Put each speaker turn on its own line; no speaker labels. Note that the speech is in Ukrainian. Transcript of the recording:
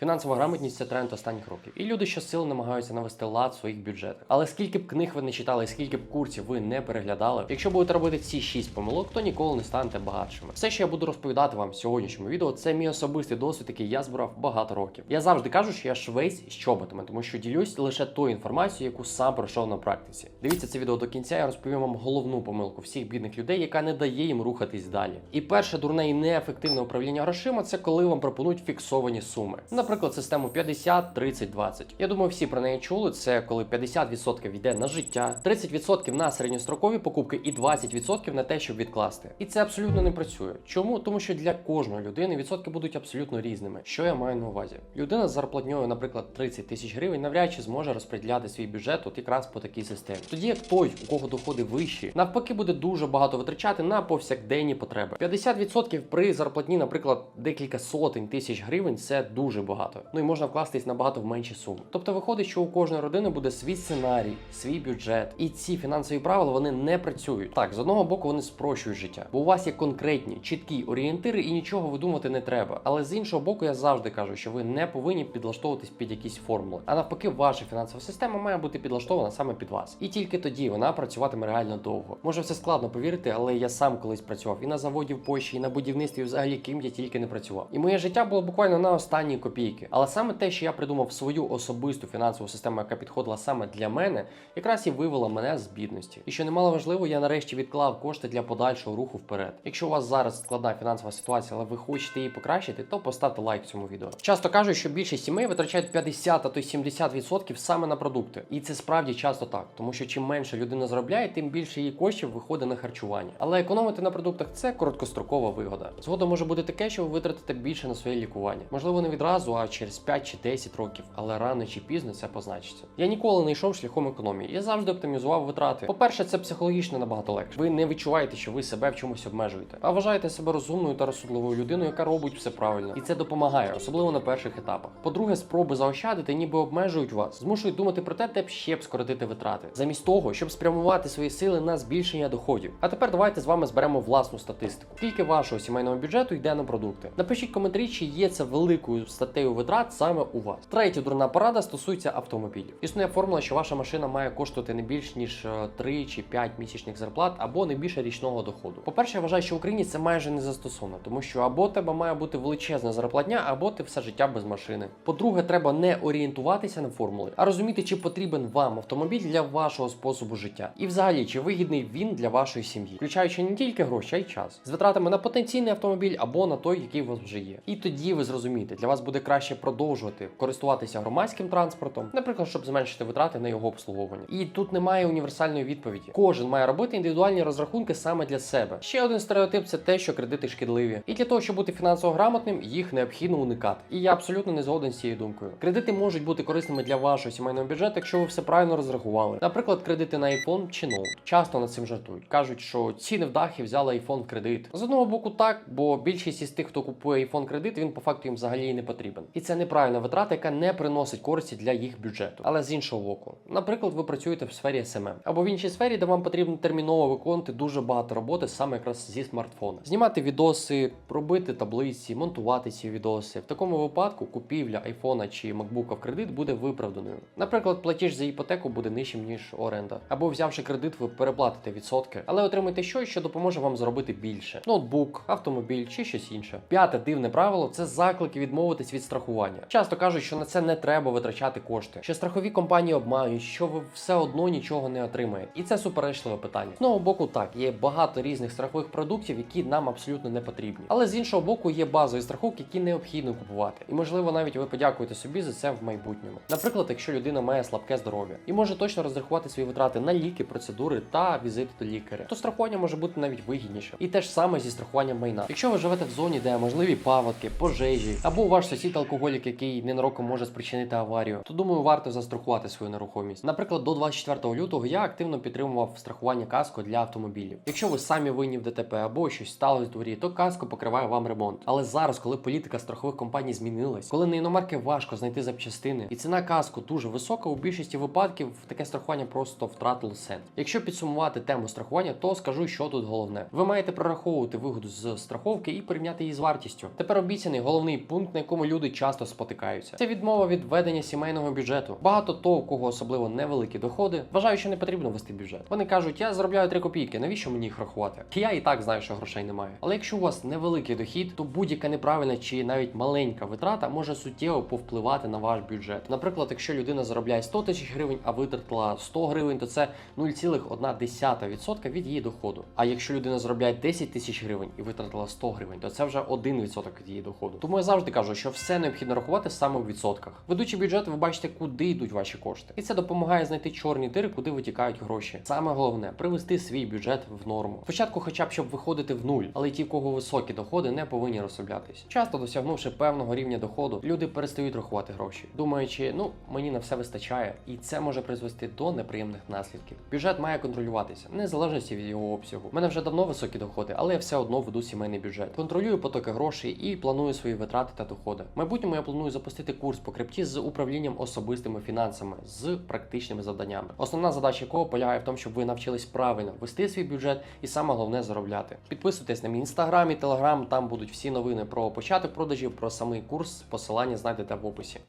Фінансова грамотність це тренд останніх років, і люди щосили намагаються навести лад в своїх бюджетах. Але скільки б книг ви не читали, скільки б курсів ви не переглядали, якщо будете робити ці шість помилок, то ніколи не станете багатшими. Все, що я буду розповідати вам в сьогоднішньому відео, це мій особистий досвід, який я збирав багато років. Я завжди кажу, що я швець з чоботами, тому що ділюсь лише тою інформацією, яку сам пройшов на практиці. Дивіться це відео до кінця. Я розповім вам головну помилку всіх бідних людей, яка не дає їм рухатись далі. І перше дурне і неефективне управління грошима це коли вам пропонують фіксовані суми. Наприклад, систему 50, 30, 20. Я думаю, всі про неї чули. Це коли 50% йде на життя, 30% на середньострокові покупки і 20% на те, щоб відкласти. І це абсолютно не працює. Чому? Тому що для кожної людини відсотки будуть абсолютно різними. Що я маю на увазі? Людина з зарплатньою, наприклад, 30 тисяч гривень, навряд чи зможе розподіляти свій бюджет от якраз по такій системі. Тоді як той, у кого доходи вищі, навпаки, буде дуже багато витрачати на повсякденні потреби. 50% при зарплатні, наприклад, декілька сотень тисяч гривень це дуже багато. Ну і можна вкластись набагато в менші суми. Тобто виходить, що у кожної родини буде свій сценарій, свій бюджет, і ці фінансові правила вони не працюють. Так, з одного боку вони спрощують життя, бо у вас є конкретні, чіткі орієнтири і нічого видумати не треба. Але з іншого боку, я завжди кажу, що ви не повинні підлаштовуватись під якісь формули. А навпаки, ваша фінансова система має бути підлаштована саме під вас. І тільки тоді вона працюватиме реально довго. Може, це складно повірити, але я сам колись працював і на заводі в Польщі, і на будівництві, і взагалі ким я тільки не працював. І моє життя було буквально на останні копійки. Але саме те, що я придумав свою особисту фінансову систему, яка підходила саме для мене, якраз і вивела мене з бідності. І що немало важливо, я нарешті відклав кошти для подальшого руху вперед. Якщо у вас зараз складна фінансова ситуація, але ви хочете її покращити, то поставте лайк цьому відео. Часто кажуть, що більшість сімей витрачають 50, а то й 70% саме на продукти. І це справді часто так, тому що чим менше людина заробляє, тим більше її коштів виходить на харчування. Але економити на продуктах це короткострокова вигода. Згодом може бути таке, що ви витратите більше на своє лікування. Можливо, не відразу, а через 5 чи 10 років, але рано чи пізно це позначиться. Я ніколи не йшов шляхом економії. Я завжди оптимізував витрати. По-перше, це психологічно набагато легше. Ви не відчуваєте, що ви себе в чомусь обмежуєте, а вважаєте себе розумною та розсудливою людиною, яка робить все правильно. І це допомагає, особливо на перших етапах. По-друге, спроби заощадити, ніби обмежують вас, змушують думати про те, де б ще б скоротити витрати, замість того, щоб спрямувати свої сили на збільшення доходів. А тепер давайте з вами зберемо власну статистику. Скільки вашого сімейного бюджету йде на продукти? Напишіть коментарі, чи є це великою статтею витрат саме у вас. Третя дурна порада стосується автомобілів. Існує формула, що ваша машина має коштувати не більш ніж 3 чи 5 місячних зарплат або не більше річного доходу. По-перше, я вважаю, що в Україні це майже не застосовано, тому що або тебе має бути величезна зарплатня, або ти все життя без машини. По-друге, треба не орієнтуватися на формули, а розуміти, чи потрібен вам автомобіль для вашого способу життя, і взагалі чи вигідний він для вашої сім'ї, включаючи не тільки гроші, а й час, з витратами на потенційний автомобіль або на той, який у вас вже є. І тоді ви зрозумієте, для вас буде краще продовжувати користуватися громадським транспортом, наприклад, щоб зменшити витрати на його обслуговування. І тут немає універсальної відповіді. Кожен має робити індивідуальні розрахунки саме для себе. Ще один стереотип це те, що кредити шкідливі. І для того, щоб бути фінансово грамотним, їх необхідно уникати. І я абсолютно не згоден з цією думкою. Кредити можуть бути корисними для вашого сімейного бюджету, якщо ви все правильно розрахували. Наприклад, кредити на iPhone чи ноут. Часто над цим жартують. кажуть, що ціни в дахі взяли iPhone в кредит. З одного боку, так, бо більшість із тих, хто купує iPhone кредит, він по факту їм взагалі не потрібен. І це неправильна витрата, яка не приносить користі для їх бюджету. Але з іншого боку, наприклад, ви працюєте в сфері SMM або в іншій сфері, де вам потрібно терміново виконувати дуже багато роботи саме якраз зі смартфона. Знімати відоси, робити таблиці, монтувати ці відоси. В такому випадку купівля айфона чи макбука в кредит буде виправданою. Наприклад, платіж за іпотеку буде нижчим ніж оренда. Або взявши кредит, ви переплатите відсотки, але отримаєте щось, що допоможе вам заробити більше: ноутбук, автомобіль чи щось інше. П'яте дивне правило це заклики відмовитись від страхування. Часто кажуть, що на це не треба витрачати кошти, що страхові компанії обманюють, що ви все одно нічого не отримаєте. І це суперечливе питання. З одного боку, так є багато різних страхових продуктів, які нам абсолютно не потрібні. Але з іншого боку, є базові страховки, які необхідно купувати. І можливо, навіть ви подякуєте собі за це в майбутньому. Наприклад, якщо людина має слабке здоров'я і може точно розрахувати свої витрати на ліки, процедури та візити до лікаря, то страхування може бути навіть вигідніше. І те ж саме зі страхуванням майна. Якщо ви живете в зоні, де можливі паводки, пожежі, або ваш сусід алкоголік, який ненароком може спричинити аварію, то думаю, варто застрахувати свою нерухомість. Наприклад, до 24 лютого я активно підтримував страхування каско для автомобілів. Якщо ви самі винні в ДТП або щось сталося в дворі, то каско покриває вам ремонт. Але зараз, коли політика страхових компаній змінилась, коли на іномарки важко знайти запчастини, і ціна каско дуже висока, у більшості випадків таке страхування просто втратило сенс. Якщо підсумувати тему страхування, то скажу, що тут головне. Ви маєте прораховувати вигоду з страховки і порівняти її з вартістю. Тепер обіцяний головний пункт, на якому люди люди часто спотикаються. Це відмова від ведення сімейного бюджету. Багато того, у кого особливо невеликі доходи, вважають, що не потрібно вести бюджет. Вони кажуть, я заробляю 3 копійки, навіщо мені їх рахувати? Я і так знаю, що грошей немає. Але якщо у вас невеликий дохід, то будь-яка неправильна чи навіть маленька витрата може суттєво повпливати на ваш бюджет. Наприклад, якщо людина заробляє 100 тисяч гривень, а витратила 100 гривень, то це 0,1% від її доходу. А якщо людина заробляє 10 тисяч гривень і витратила 100 гривень, то це вже 1% від її доходу. Тому я завжди кажу, що все необхідно рахувати саме в відсотках. Ведучи бюджет, ви бачите, куди йдуть ваші кошти, і це допомагає знайти чорні дири, куди витікають гроші. Саме головне привести свій бюджет в норму. Спочатку, хоча б щоб виходити в нуль, але ті, в кого високі доходи, не повинні розслаблятись. Часто досягнувши певного рівня доходу, люди перестають рахувати гроші, думаючи, ну мені на все вистачає, і це може призвести до неприємних наслідків. Бюджет має контролюватися, незалежності від його обсягу. У мене вже давно високі доходи, але я все одно веду сімейний бюджет. Контролюю потоки грошей і планую свої витрати та доходи. В майбутньому я планую запустити курс по крипті з управлінням особистими фінансами з практичними завданнями. Основна задача якого полягає в тому, щоб ви навчились правильно вести свій бюджет і саме головне заробляти. Підписуйтесь на мій інстаграм і телеграм. Там будуть всі новини про початок продажів, про самий курс. Посилання знайдете в описі.